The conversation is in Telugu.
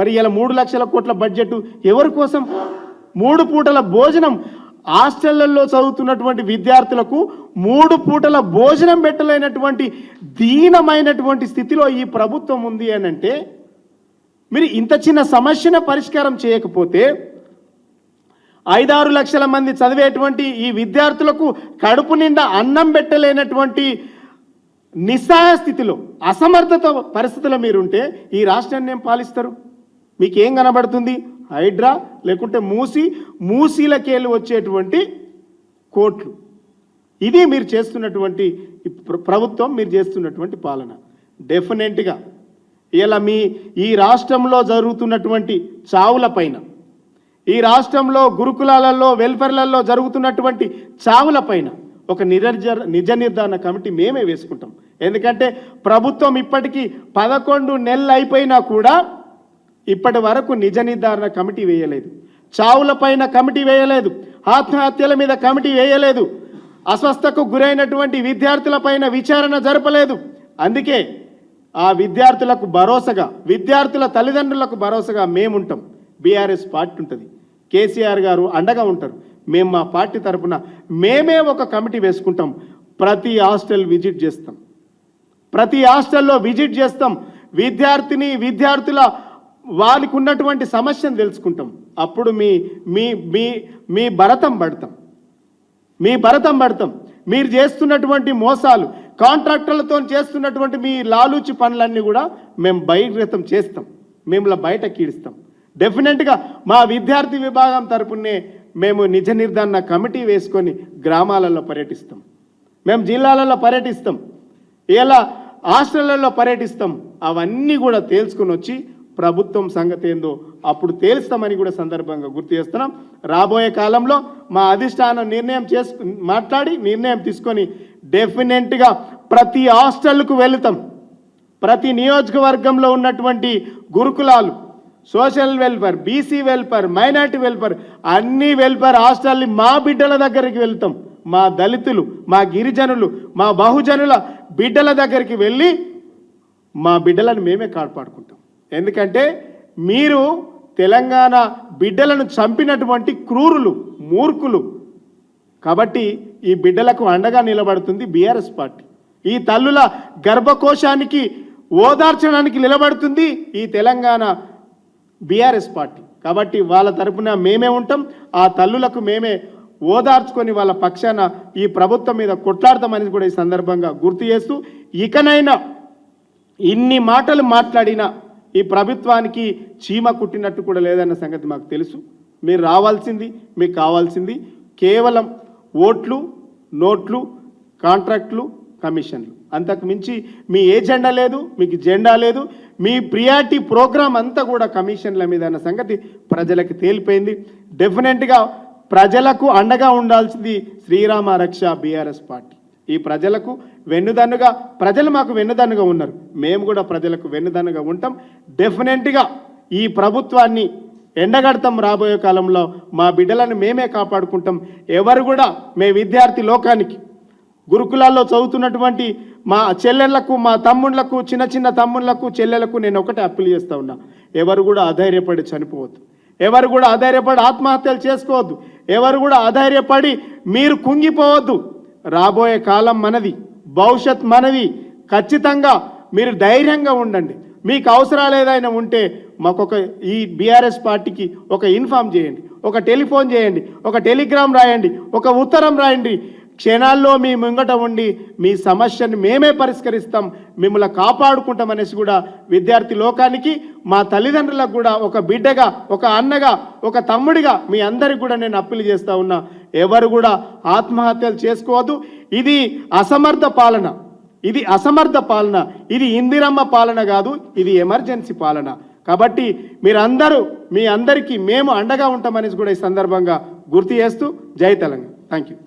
మరి ఇలా మూడు లక్షల కోట్ల బడ్జెట్ ఎవరి కోసం? మూడు పూటల భోజనం. హాస్టళ్ళలో చదువుతున్నటువంటి విద్యార్థులకు మూడు పూటల భోజనం పెట్టలేనటువంటి దీనమైనటువంటి స్థితిలో ఈ ప్రభుత్వం ఉంది అనంటే మీరు ఇంత చిన్న సమస్యను పరిష్కారం చేయకపోతే ఐదారు లక్షల మంది చదివేటువంటి ఈ విద్యార్థులకు కడుపు నిండా అన్నం పెట్టలేనటువంటి నిస్సహాయ స్థితిలో అసమర్థత పరిస్థితుల మీరుంటే ఈ రాష్ట్రాన్ని ఏం పాలిస్తారు? మీకేం కనబడుతుంది? హైడ్రా లేకుంటే మూసి మూసీలకేళ్ళు వచ్చేటువంటి కోట్లు. ఇది మీరు చేస్తున్నటువంటి ప్రభుత్వం మీరు చేస్తున్నటువంటి పాలన. డెఫినెట్గా ఇలా మీ ఈ రాష్ట్రంలో జరుగుతున్నటువంటి చావుల పైన ఈ రాష్ట్రంలో గురుకులాలలో వెల్ఫేర్లలో జరుగుతున్నటువంటి చావుల పైన ఒక నిరజ నిజ నిర్ధారణ కమిటీ మేమే వేసుకుంటాం. ఎందుకంటే ప్రభుత్వం ఇప్పటికీ పదకొండు నెలలు అయిపోయినా కూడా ఇప్పటి వరకు నిజ నిర్ధారణ కమిటీ వేయలేదు. చావుల పైన కమిటీ వేయలేదు. ఆత్మహత్యల మీద కమిటీ వేయలేదు. అస్వస్థకు గురైనటువంటి విద్యార్థుల పైన విచారణ జరపలేదు. అందుకే ఆ విద్యార్థులకు భరోసాగా విద్యార్థుల తల్లిదండ్రులకు భరోసాగా మేముంటాం. బీఆర్ఎస్ పార్టీ ఉంటుంది. కేసీఆర్ గారు అండగా ఉంటారు. మేము మా పార్టీ తరపున మేమే ఒక కమిటీ వేసుకుంటాం. ప్రతి హాస్టల్ విజిట్ చేస్తాం. ప్రతి హాస్టల్లో విజిట్ చేస్తాం. విద్యార్థిని విద్యార్థుల వారికి ఉన్నటువంటి సమస్యను తెలుసుకుంటాం. అప్పుడు మీ మీ మీ మీ భరతం పడతాం. మీ భరతం పడతాం. మీరు చేస్తున్నటువంటి మోసాలు కాంట్రాక్టర్లతో చేస్తున్నటువంటి మీ లాలూచి పనులన్నీ కూడా మేము బహిర్గతం చేస్తాం. మిమ్మల్ని బయట కీడిస్తాం. డెఫినెట్గా మా విద్యార్థి విభాగం తరపునే మేము నిజ నిర్ధారణ కమిటీ వేసుకొని గ్రామాలలో పర్యటిస్తాం. మేము జిల్లాలలో పర్యటిస్తాం. ఇలా హాస్టళ్ళలో పర్యటిస్తాం. అవన్నీ కూడా తేల్చుకొని వచ్చి ప్రభుత్వం సంగతి ఏందో అప్పుడు తేలుస్తామని కూడా సందర్భంగా గుర్తు చేస్తున్నాం. రాబోయే కాలంలో మా అధిష్టానం నిర్ణయం చేసు మాట్లాడి నిర్ణయం తీసుకొని డెఫినెట్గా ప్రతి హాస్టల్కు వెళుతాం. ప్రతి నియోజకవర్గంలో ఉన్నటువంటి గురుకులాలు social welfare BC welfare minority welfare అన్ని వెల్ఫేర్ హాస్టల్ని మా బిడ్డల దగ్గరికి వెళ్తాం. మా దళితులు మా గిరిజనులు మా బహుజనుల బిడ్డల దగ్గరికి వెళ్ళి మా బిడ్డలను మేమే కాపాడుకుంటాం. ఎందుకంటే మీరు తెలంగాణ బిడ్డలను చంపినటువంటి క్రూరులు మూర్ఖులు. కాబట్టి ఈ బిడ్డలకు అండగా నిలబడుతుంది బీఆర్ఎస్ పార్టీ. ఈ తల్లుల గర్భకోశానికి ఓదార్చడానికి నిలబడుతుంది ఈ తెలంగాణ బీఆర్ఎస్ పార్టీ. కాబట్టి వాళ్ళ తరపున మేమే ఉంటాం ఆ తల్లులకు మేమే ఓదార్చుకొని వాళ్ళ పక్షాన ఈ ప్రభుత్వం మీద కొట్లాడతామని కూడా ఈ సందర్భంగా గుర్తు చేస్తూ ఇకనైనా ఇన్ని మాటలు మాట్లాడినా ఈ ప్రభుత్వానికి చీమ కుట్టినట్టు కూడా లేదన్న సంగతి మాకు తెలుసు. మీరు రావాల్సింది మీకు కావాల్సింది కేవలం ఓట్లు నోట్లు కాంట్రాక్ట్లు కమిషన్లు. అంతకు మించి మీ ఏ జెండా లేదు మీకు జెండా లేదు. మీ ప్రియారిటీ ప్రోగ్రాం అంతా కూడా కమిషన్ల మీద అన్న సంగతి ప్రజలకు తేలిపోయింది. డెఫినెట్గా ప్రజలకు అండగా ఉండాల్సింది శ్రీరామ రక్ష బీఆర్ఎస్ పార్టీ. ఈ ప్రజలకు వెన్నుదన్నుగా ప్రజలు మాకు వెన్నుదన్నుగా ఉన్నారు. మేము కూడా ప్రజలకు వెన్నుదన్నుగా ఉంటాం. డెఫినెట్గా ఈ ప్రభుత్వాన్ని ఎండగడతాం రాబోయే కాలంలో. మా బిడ్డలను మేమే కాపాడుకుంటాం. ఎవరు కూడా మే విద్యార్థి లోకానికి గురుకులాల్లో చదువుతున్నటువంటి మా చెల్లెళ్ళకు మా తమ్ముళ్ళకు చిన్న చిన్న తమ్ముళ్ళకు చెల్లెలకు నేను ఒకటే అప్పీల్ చేస్తా ఉన్నా. ఎవరు కూడా అధైర్యపడి చనిపోవద్దు. ఎవరు కూడా అధైర్యపడి ఆత్మహత్యలు చేసుకోవద్దు. ఎవరు కూడా అధైర్యపడి మీరు కుంగిపోవద్దు. రాబోయే కాలం మనది భవిష్యత్ మనది. ఖచ్చితంగా మీరు ధైర్యంగా ఉండండి. మీకు అవసరాలు ఏదైనా ఉంటే మాకు ఒక ఈ బీఆర్ఎస్ పార్టీకి ఒక ఇన్ఫామ్ చేయండి ఒక టెలిఫోన్ చేయండి ఒక టెలిగ్రామ్ రాయండి ఒక ఉత్తరం రాయండి. క్షణాల్లో మీ ముంగట ఉండి మీ సమస్యను మేమే పరిష్కరిస్తాం మిమ్మల్ని కాపాడుకుంటాం అనేసి కూడా విద్యార్థి లోకానికి మా తల్లిదండ్రులకు కూడా ఒక బిడ్డగా ఒక అన్నగా ఒక తమ్ముడిగా మీ అందరికి కూడా నేను అప్పీల్ చేస్తా ఉన్నా. ఎవరు కూడా ఆత్మహత్యలు చేసుకోవద్దు. ఇది అసమర్థ పాలన. ఇది అసమర్థ పాలన. ఇది ఇందిరమ్మ పాలన కాదు ఇది ఎమర్జెన్సీ పాలన. కాబట్టి మీరందరూ మీ అందరికీ మేము అండగా ఉంటామనేసి కూడా ఈ సందర్భంగా గుర్తు చేస్తూ జై తెలంగాణ. Thank you